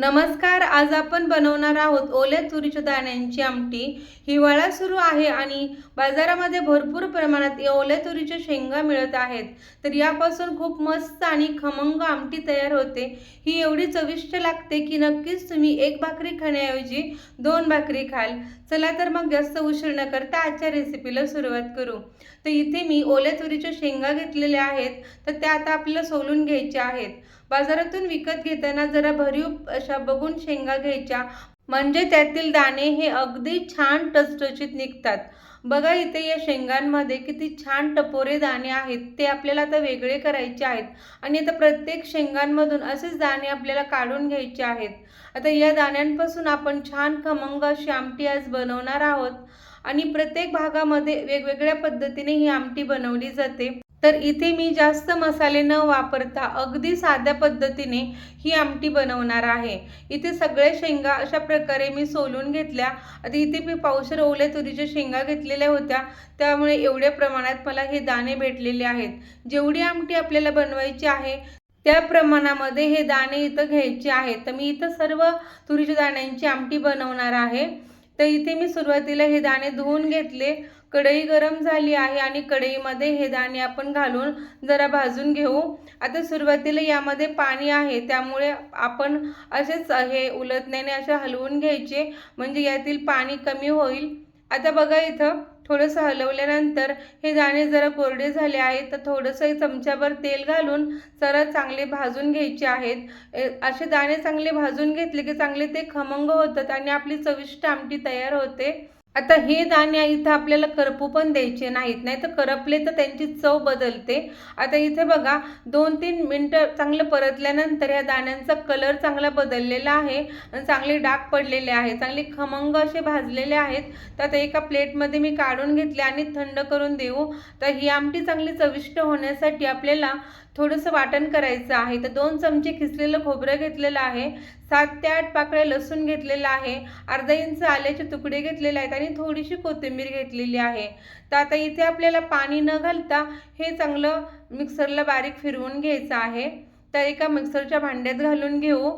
नमस्कार आज आपण बनवणार आहोत ओल्या तुरीच्या दाण्यांची आमटी. हिवाळा सुरू आहे आणि बाजारामध्ये भरपूर प्रमाणात या ओल्या तुरीच्या शेंगा मिळत आहेत. तर यापासून खूप मस्त आणि खमंग आमटी तयार होते. ही एवढी चविष्ट लागते की नक्कीच तुम्ही एक भाकरी खाण्याऐवजी दोन भाकरी खाल. चला तर मग जास्त उशीर न करता आजच्या रेसिपीला सुरुवात करू. तर इथे मी ओल्या तुरीच्या शेंगा घेतलेल्या आहेत. तर त्या आता आपल्याला सोलून घ्यायच्या आहेत. बाजारातून विकत घेताना जरा भरीव अशा बघून शेंगा घ्यायच्या. म्हणजे त्यातील दाणे हे अगदी छान टचटचीत निघतात. बघा इथे या शेंगांमध्ये किती छान टपोरे दाणे आहेत. ते आपल्याला आता वेगळे करायचे आहेत. आणि आता प्रत्येक शेंगांमधून असेच दाणे आपल्याला काढून घ्यायचे आहेत. आता या दाण्यांपासून आपण छान खमंग अशी आमटी आज बनवणार आहोत. आणि प्रत्येक भागामध्ये वेगवेगळ्या पद्धतीने ही आमटी बनवली जाते. तर इथे मी जास्त मसाले न वापरता अगदी साध्या पद्धतीने ही आमटी बनवणार आहे. इथे सगळे शेंगा अशा प्रकारे मी सोलून घेतल्या. आता इथे मी पावसर ओल्या तुरीच्या शेंगा घेतलेल्या होत्या. त्यामुळे एवढ्या प्रमाणात मला हे दाणे भेटलेले आहेत. जेवढी आमटी आपल्याला बनवायची आहे त्या प्रमाणामध्ये हे दाणे इथं घ्यायचे आहेत. तर मी इथं सर्व तुरीच्या दाण्यांची आमटी बनवणार आहे. तर इथे मी सुरुवातीला हे दाणे धुवून घेतले. कढई गरम झाली आहे आणि कढईमध्ये हे दाणे आपण घालून जरा भाजून घेऊ. आता सुरुवातीला यामध्ये पाणी आहे त्यामुळे आपण असेच हे उलटण्याने असे हलवून घ्यायचे म्हणजे यातील पाणी कमी होईल. आता बघा इथं थोडंसं हलवल्यानंतर हे दाणे जरा कोरडे झाले आहेत तर थोडंसं चमच्याभर तेल घालून जरा चांगले भाजून घ्यायचे आहेत. असे दाणे चांगले भाजून घेतले की चांगले ते खमंग होतात आणि आपली चविष्ट आमटी तयार होते. आता हे दाणे इथं आपल्याला करपू पण द्यायचे नाहीत. नाही तर करपले तर त्यांची चव बदलते. आता इथे बघा दोन तीन मिनटं चांगलं परतल्यानंतर ह्या दाण्यांचा कलर चांगला बदललेला आहे. आणि चांगले डाग पडलेले आहे चांगले खमंग असे भाजलेले आहेत. तर आता एका प्लेटमध्ये मी काढून घेतले आणि थंड करून देऊ. तर ही आमटी चांगली चविष्ट होण्यासाठी आपल्याला थोडंसं वाटण करायचं आहे. तर दोन चमचे खिसलेलं खोबरं घेतलेलं आहे. सात ते आठ पाकळ्या लसूण घेतलेलं आहे. अर्धा इंच आल्याचे तुकडे घेतलेले आहेत आणि थोडीशी कोथिंबीर घेतलेली आहे. तर आता इथे आपल्याला पाणी न घालता हे चांगलं मिक्सरला बारीक फिरवून घ्यायचं आहे. तर एका मिक्सरच्या भांड्यात घालून घेऊ.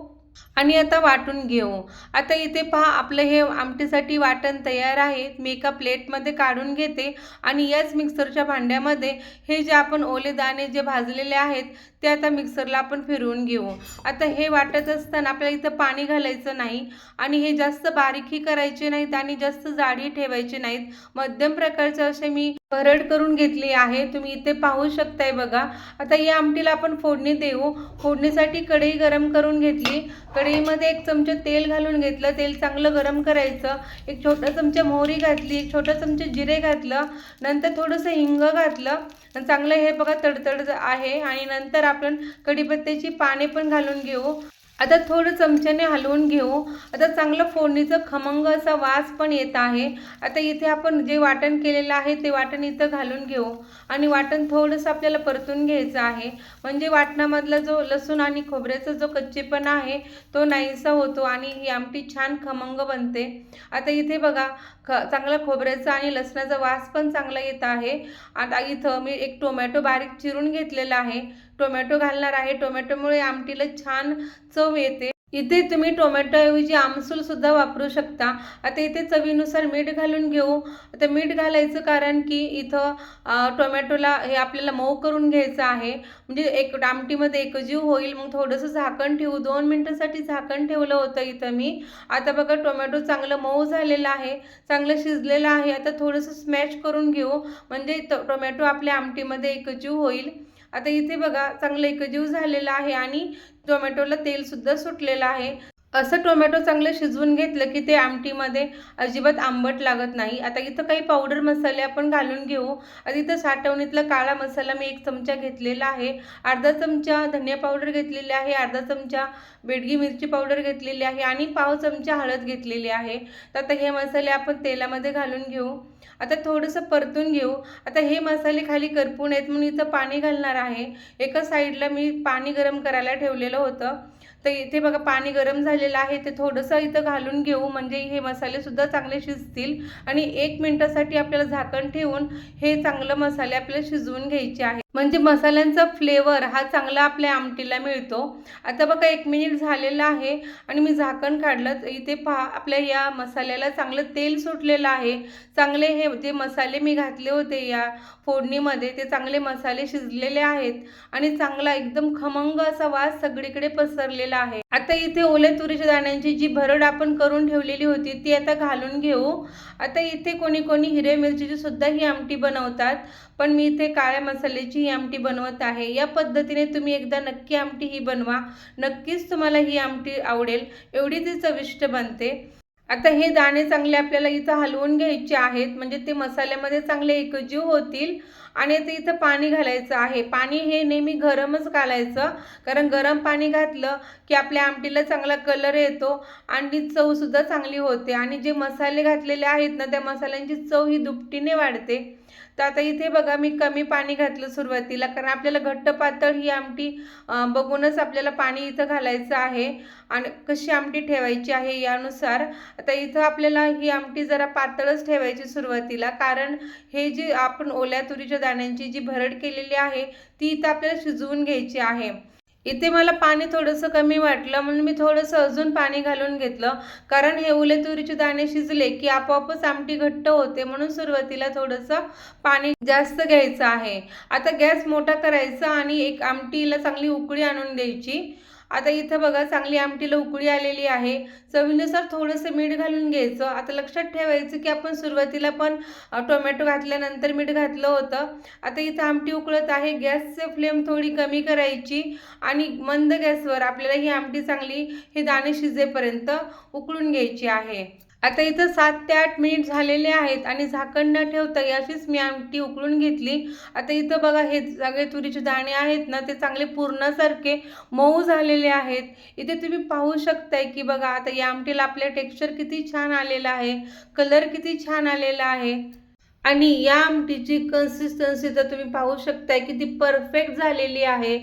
आणि आता वाटून घेऊ. आता इथे पहा आपलं हे आमटीसाठी वाटण तयार आहे. मी एका प्लेटमध्ये काढून घेते आणि याच मिक्सरच्या भांड्यामध्ये हे जे आपण ओले दाणे जे भाजलेले आहेत ते आता मिक्सरला आपण फिरवून घेऊ. आता हे वाटत असताना आपल्याला इथं पाणी घालायचं नाही आणि हे जास्त बारीकही करायचे नाहीत आणि जास्त जाडी ठेवायचे नाहीत. मध्यम प्रकारचे असे मी भरड करून घेतली आहे. तुम्ही इथे पाहू शकताय बघा. आता या आमटीला आपण फोडणी देऊ. फोडणीसाठी कढई गरम करून घेतली. कढईमध्ये एक चमचा तेल घालून घेतलं. तेल चांगलं गरम करायचं. एक छोटा चमचा मोहरी घातली. एक छोटा चमचा जिरे घातलं. नंतर थोडंसं हिंग घातलं. चांगलं हे बघा तडतड आहे. आणि नंतर आपण कढीपत्त्याची पाने पण घालून घेऊ. आता थोडं चमच्याने हलवून घेऊ. आता चांगलं फोडणीचं खमंग असा वास पण येत आहे. आता इथे आपण जे वाटण केलेलं आहे ते वाटण इथं घालून घेऊ. आणि वाटण थोडंसं आपल्याला परतून घ्यायचं आहे. म्हणजे वाटणामधला जो लसूण आणि खोबऱ्याचा जो कच्चेपणा आहे तो नाहीसा होतो आणि ही आमटी छान खमंग बनते. आता इथे बघा ख चांगला खोबऱ्याचा आणि लसणाचा वास पण चांगला येत आहे. आता इथं मी एक टोमॅटो बारीक चिरून घेतलेला आहे. टोमॅटो घालणार आहे. टोमॅटोमुळे आमटीला छान चव येते. इथे तुम्ही टोमॅटोऐवजी आमसूलसुद्धा वापरू शकता. आता इथे चवीनुसार मीठ घालून घेऊ. आता मीठ घालायचं कारण की इथं टोमॅटोला हे आपल्याला मऊ करून घ्यायचं आहे. म्हणजे एक आमटीमध्ये एकजीव होईल. मग थोडंसं झाकण ठेवू. दोन मिनटासाठी झाकण ठेवलं होतं इथं मी. आता बघा टोमॅटो चांगलं मऊ झालेलं आहे. चांगलं शिजलेलं आहे. आता थोडंसं स्मॅश करून घेऊ. म्हणजे टोमॅटो आपल्या आमटीमध्ये एकजीव होईल. आता इथे बघा चांगलं एकजीव झालेलं आहे आणि टोमॅटोला तेलसुद्धा सुटलेलं आहे. असं टोमॅटो चांगलं शिजवून घेतलं की ते आमटीमध्ये अजिबात आंबट लागत नाही. आता इथं काही पावडर मसाले आपण घालून घेऊ. आता इथं साठवणीतला काळा मसाला मी एक चमचा घेतलेला आहे. अर्धा चमचा धनिया पावडर घेतलेली आहे. अर्धा चमचा बेडगी मिरची पावडर घेतलेली आहे आणि पाव चमचा हळद घेतलेली आहे. तर आता हे मसाले आपण तेलामध्ये घालून घेऊ. आता थोडंसं परतून घेऊ. आता हे मसाले खाली करपून आहेत म्हणून इथं पाणी घालणार आहे. एका साईडला मी पाणी गरम करायला ठेवलेलं होतं. तर इथे बघा पाणी गरम झालेलं आहे. ते थोडंसं इथं घालून घेऊ म्हणजे हे मसालेसुद्धा चांगले शिजतील. आणि एक मिनटासाठी आपल्याला झाकण ठेवून हे चांगलं मसाले आपल्याला शिजवून घ्यायचे आहे म्हणजे मसाल्यांचा फ्लेवर हा चांगला आपल्या आमटीला मिळतो. आता बघा एक मिनिट झालेलं आहे आणि मी झाकण काढलं. तर इथे पहा आपल्या या मसाल्याला चांगलं तेल सुटलेलं आहे. चांगले हे जे मसाले मी घातले होते या फोडणीमध्ये ते चांगले मसाले शिजलेले आहेत आणि चांगला एकदम खमंग असा वास सगळीकडे पसरलेला आहे. आता इथे ओल्या तुरीच्या दाण्यांची जी भरड आपण करून ठेवलेली होती ती आता घालून घेऊ. आता इथे कोणी कोणी हिरव्या मिरचीची सुद्धा ही आमटी बनवतात. पण मी इथे काळ्या मसाल्याची ही आमटी बनवत आहे. या पद्धतीने तुम्ही एकदा नक्की आमटी ही बनवा. नक्कीच तुम्हाला ही आमटी आवडेल. एवढी ती चविष्ट बनते. आता हे दाणे चांगले आपल्याला इथं हलवून घ्यायचे आहेत. म्हणजे ते मसाल्यामध्ये चांगले एकजीव होतील आणि ते इथं पाणी घालायचं आहे. पाणी हे नेहमी गरमच घालायचं. कारण गरम पाणी घातलं की आपल्या आमटीला चांगला कलर येतो आणि चवसुद्धा चांगली होते. आणि जे मसाले घातलेले आहेत ना त्या मसाल्यांची चव ही दुपटीने वाढते. तर आता इथे बघा मी कमी पाणी घातलं सुरुवातीला कारण आपल्याला घट्ट पातळ ही आमटी बघूनच आपल्याला पाणी इथं घालायचं आहे आणि कशी आमटी ठेवायची आहे यानुसार आता इथं आपल्याला ही आमटी जरा पातळच ठेवायची सुरुवातीला कारण हे जे आपण ओल्या तुरीच्या दाण्यांची जी भरड केलेली आहे ती इथं आपल्याला शिजवून घ्यायची आहे. इथे मला पाणी थोडंसं कमी वाटलं म्हणून मी थोडंसं अजून पाणी घालून घेतलं. कारण हे उले तुरीचे दाणे शिजले की आपोआपच आमटी घट्ट होते म्हणून सुरुवातीला थोडंसं पाणी जास्त घ्यायचं आहे. आता गॅस मोठा करायचा आणि एक आमटीला चांगली उकळी आणून द्यायची. आता इथं बघा चांगली आमटीला उकळी आलेली आहे. चवीनुसार थोडंसं मीठ घालून घ्यायचं. आता लक्षात ठेवायचं की आपण सुरुवातीला पण टोमॅटो घातल्यानंतर मीठ घातलं होतं. आता इथं आमटी उकळत आहे. गॅसचं फ्लेम थोडी कमी करायची आणि मंद गॅसवर आपल्याला ही आमटी चांगली हे दाणे शिजेपर्यंत उकळून घ्यायची आहे. आता इथं सात ते आठ मिनिट झालेले आहेत आणि झाकण न ठेवता याशीच मी आमटी उकळून घेतली. आता इथं बघा हे सगळे तुरीचे दाणे आहेत ना ते चांगले पूर्णासारखे मऊ झालेले आहेत. इथे तुम्ही पाहू शकताय की बघा आता या आमटीला आपल्या टेक्स्चर किती छान आलेला आहे कलर किती छान आलेला आहे. आणि या आमटीची कन्सिस्टन्सी तर तुम्ही पाहू शकताय किती परफेक्ट झालेली आहे.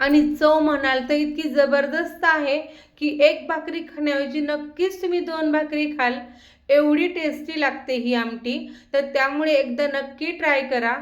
आणि चव म्हणाल तर इतकी जबरदस्त आहे की एक भाकरी खाण्याऐवजी नक्कीच तुम्ही दोन भाकरी खाल. एवढी टेस्टी लागते ही आमटी. तर त्यामुळे एकदा नक्की ट्राय करा.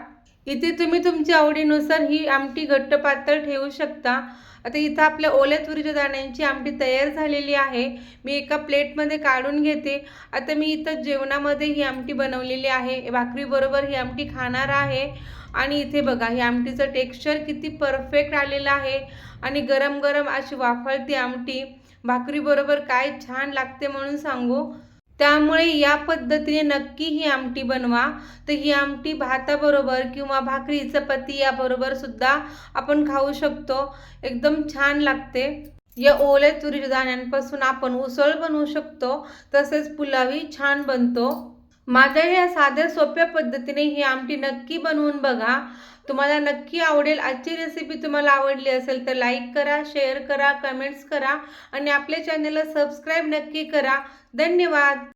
इथे तुम्ही तुमच्या आवडीनुसार ही आमटी घट्ट पातळ ठेवू शकता. आता इथं आपल्या ओल्या तुरीच्या दाण्यांची आमटी तयार झालेली आहे. मी एका प्लेटमध्ये काढून घेते. आता मी इथं जेवणामध्ये ही आमटी बनवलेली आहे. भाकरीबरोबर ही आमटी खाणार आहे. आणि इथे बघा ही आमटीचं टेक्स्चर किती परफेक्ट आलेलं आहे. आणि गरम गरम अशी वाफळती आमटी. भाकरीबरोबर काय छान लागते म्हणून सांगू. त्यामुळे या पद्धतीने नक्की ही आमटी बनवा. तर ही आमटी भाताबरोबर किंवा भाकरी चपाती याबरोबर सुद्धा आपण खाऊ शकतो. एकदम छान लागते. या ओल्या तुरीच्या दाण्यांपासून आपण उसळ बनवू शकतो. तसेच पुलावी छान बनतो. माझ्या ह्या साध्या सोप्या पद्धतीने ही आमटी नक्की बनवून बघा. तुम्हाला नक्की आवडेल. आजची रेसिपी तुम्हाला आवडली असेल तर लाईक करा शेअर करा कमेंट्स करा आणि आपल्या चॅनलला सबस्क्राईब नक्की करा. धन्यवाद.